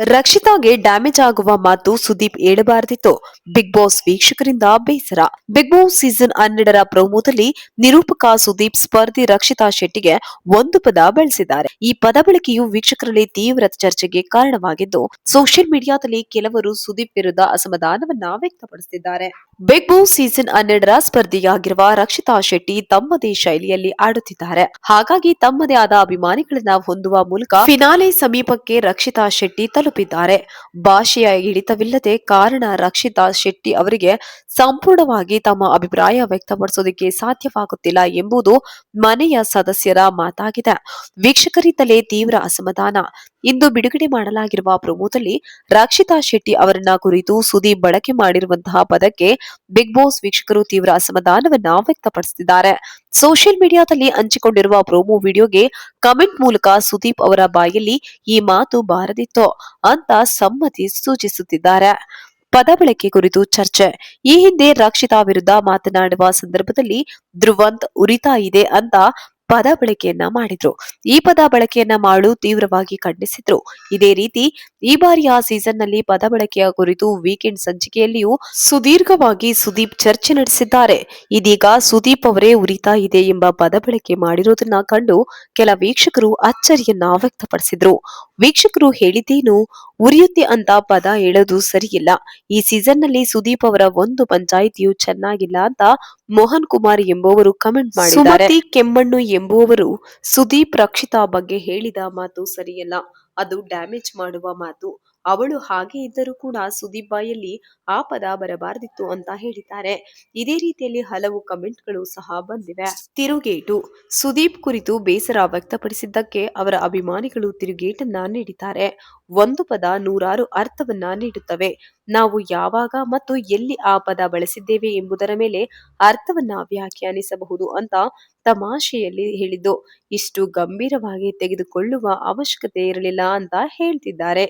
ರಕ್ಷಿತಾಗೆ damage ಆಗುವ ಮಾತು ಸುದೀಪ್ ಹೇಳಬಾರದಿತ್ತು. ಬಿಗ್ ಬಾಸ್ ವೀಕ್ಷಕರಿಂದ ಬೇಸರ. ಬಿಗ್ ಬಾಸ್ ಸೀಸನ್ ಹನ್ನೆರಡರ ಪ್ರಮೋದಲ್ಲಿ ನಿರೂಪಕ ಸುದೀಪ್ ಸ್ಪರ್ಧಿ ರಕ್ಷಿತಾ ಶೆಟ್ಟಿಗೆ ಒಂದು ಪದ ಬಳಸಿದ್ದಾರೆ. ಈ ಪದ ಬಳಕೆಯು ವೀಕ್ಷಕರಲ್ಲಿ ತೀವ್ರ ಚರ್ಚೆಗೆ ಕಾರಣವಾಗಿದ್ದು, ಸೋಷಿಯಲ್ ಮೀಡಿಯಾದಲ್ಲಿ ಕೆಲವರು ಸುದೀಪ್ ವಿರುದ್ಧ ಅಸಮಾಧಾನವನ್ನ ವ್ಯಕ್ತಪಡಿಸಿದ್ದಾರೆ. ಬಿಗ್ ಬಾಸ್ ಸೀಸನ್ ಹನ್ನೆರಡರ ಸ್ಪರ್ಧಿಯಾಗಿರುವ ರಕ್ಷಿತಾ ಶೆಟ್ಟಿ ತಮ್ಮದೇ ಶೈಲಿಯಲ್ಲಿ ಆಡುತ್ತಿದ್ದಾರೆ. ಹಾಗಾಗಿ ತಮ್ಮದೇ ಆದ ಅಭಿಮಾನಿಗಳನ್ನ ಹೊಂದುವ ಮೂಲಕ ಫಿನಾಲೆ ಸಮೀಪಕ್ಕೆ ರಕ್ಷಿತಾ ಶೆಟ್ಟಿ ತಲುಪಿದ್ದಾರೆ. ಭಾಷೆಯ ಹಿಡಿತವಿಲ್ಲದೆ ಕಾರಣ ರಕ್ಷಿತಾ ಶೆಟ್ಟಿ ಅವರಿಗೆ ಸಂಪೂರ್ಣವಾಗಿ ತಮ್ಮ ಅಭಿಪ್ರಾಯ ವ್ಯಕ್ತಪಡಿಸೋದಕ್ಕೆ ಸಾಧ್ಯವಾಗುತ್ತಿಲ್ಲ ಎಂಬುದು ಮನೆಯ ಸದಸ್ಯರ ಮಾತಾಗಿದೆ. ವೀಕ್ಷಕರಿಂದಲೇ ತೀವ್ರ ಅಸಮಾಧಾನ. ಇಂದು ಬಿಡುಗಡೆ ಮಾಡಲಾಗಿರುವ ಪ್ರಮೋದಲ್ಲಿ ರಾಕ್ಷಿತಾ ಶೆಟ್ಟಿ ಅವರನ್ನ ಕುರಿತು ಸುದೀಪ್ ಬಳಕೆ ಮಾಡಿರುವಂತಹ ಪದಕ್ಕೆ ಬಿಗ್ ಬಾಸ್ ವೀಕ್ಷಕರು ತೀವ್ರ ಅಸಮಾಧಾನವನ್ನ ವ್ಯಕ್ತಪಡಿಸಿದ್ದಾರೆ ಸೋಷಿಯಲ್ ಮೀಡಿಯಾದಲ್ಲಿ ಹಂಚಿಕೊಂಡಿರುವ ಪ್ರೋಮೋ ವಿಡಿಯೋಗೆ ಕಮೆಂಟ್ ಮೂಲಕ ಸುದೀಪ್ ಅವರ ಬಾಯಲ್ಲಿ ಈ ಮಾತು ಬಾರದಿತ್ತು ಅಂತ ಸಮ್ಮತಿ ಸೂಚಿಸುತ್ತಿದ್ದಾರೆ. ಪದ ಬಳಕೆ ಕುರಿತು ಚರ್ಚೆ. ಈ ಹಿಂದೆ ರಕ್ಷಿತಾ ವಿರುದ್ಧ ಮಾತನಾಡುವ ಸಂದರ್ಭದಲ್ಲಿ ಧ್ರುವಂತ್ ಉರಿತಾ ಇದೆ ಅಂತ ಪದ ಬಳಕೆಯನ್ನ ಮಾಡಿದ್ರು. ಈ ಪದ ಬಳಕೆಯನ್ನ ಮಾಡಲು ತೀವ್ರವಾಗಿ ಖಂಡಿಸಿದ್ರು. ಇದೇ ರೀತಿ ಈ ಬಾರಿಯ ಸೀಸನ್ನಲ್ಲಿ ಪದ ಬಳಕೆಯ ಕುರಿತು ವೀಕೆಂಡ್ ಸಂಚಿಕೆಯಲ್ಲಿಯೂ ಸುದೀರ್ಘವಾಗಿ ಸುದೀಪ್ ಚರ್ಚೆ ನಡೆಸಿದ್ದಾರೆ. ಇದೀಗ ಸುದೀಪ್ ಅವರೇ ಉರಿತಾ ಇದೆ ಎಂಬ ಪದ ಬಳಕೆ ಮಾಡಿರೋದನ್ನ ಕಂಡು ಕೆಲ ವೀಕ್ಷಕರು ಅಚ್ಚರಿಯನ್ನ ವ್ಯಕ್ತಪಡಿಸಿದ್ರು. ವೀಕ್ಷಕರು ಹೇಳಿದ್ದೇನು? ಉರಿಯುತ್ತೆ ಅಂತ ಪದ ಹೇಳೋದು ಸರಿಯಿಲ್ಲ. ಈ ಸೀಸನ್ನಲ್ಲಿ ಸುದೀಪ್ ಅವರ ಒಂದು ಪಂಚಾಯಿತಿಯು ಚೆನ್ನಾಗಿಲ್ಲ ಅಂತ ಮೋಹನ್ ಕುಮಾರ್ ಎಂಬುವರು ಕಮೆಂಟ್ ಮಾಡಿದ್ದಾರೆ. ಕೆಮ್ಮಣ್ಣು ಎಂಬುವವರು ಸುದೀಪ್ ರಕ್ಷಿತಾ ಬಗ್ಗೆ ಹೇಳಿದ ಮಾತು ಸರಿಯಲ್ಲ. ಅದು ಡ್ಯಾಮೇಜ್ ಮಾಡುವ ಮಾತು. ಅವಳು ಹಾಗೆ ಇದ್ದರೂ ಕೂಡ ಸುದೀಪ್ ಬಾಯಲ್ಲಿ ಆ ಪದ ಬರಬಾರದಿತ್ತು ಅಂತ ಹೇಳಿದ್ದಾರೆ. ಇದೇ ರೀತಿಯಲ್ಲಿ ಹಲವು ಕಮೆಂಟ್ಗಳು ಸಹ ಬಂದಿವೆ. ತಿರುಗೇಟು. ಸುದೀಪ್ ಕುರಿತು ಬೇಸರ ವ್ಯಕ್ತಪಡಿಸಿದ್ದಕ್ಕೆ ಅವರ ಅಭಿಮಾನಿಗಳು ತಿರುಗೇಟನ್ನ ನೀಡಿದ್ದಾರೆ. ಒಂದು ಪದ ನೂರಾರು ಅರ್ಥವನ್ನ ನೀಡುತ್ತವೆ. ನಾವು ಯಾವಾಗ ಮತ್ತು ಎಲ್ಲಿ ಆ ಪದ ಬಳಸಿದ್ದೇವೆ ಎಂಬುದರ ಮೇಲೆ ಅರ್ಥವನ್ನ ವ್ಯಾಖ್ಯಾನಿಸಬಹುದು ಅಂತ ತಮಾಷೆಯಲ್ಲಿ ಹೇಳಿದ್ದು, ಇಷ್ಟು ಗಂಭೀರವಾಗಿ ತೆಗೆದುಕೊಳ್ಳುವ ಅವಶ್ಯಕತೆ ಇರಲಿಲ್ಲ ಅಂತ ಹೇಳ್ತಿದ್ದಾರೆ.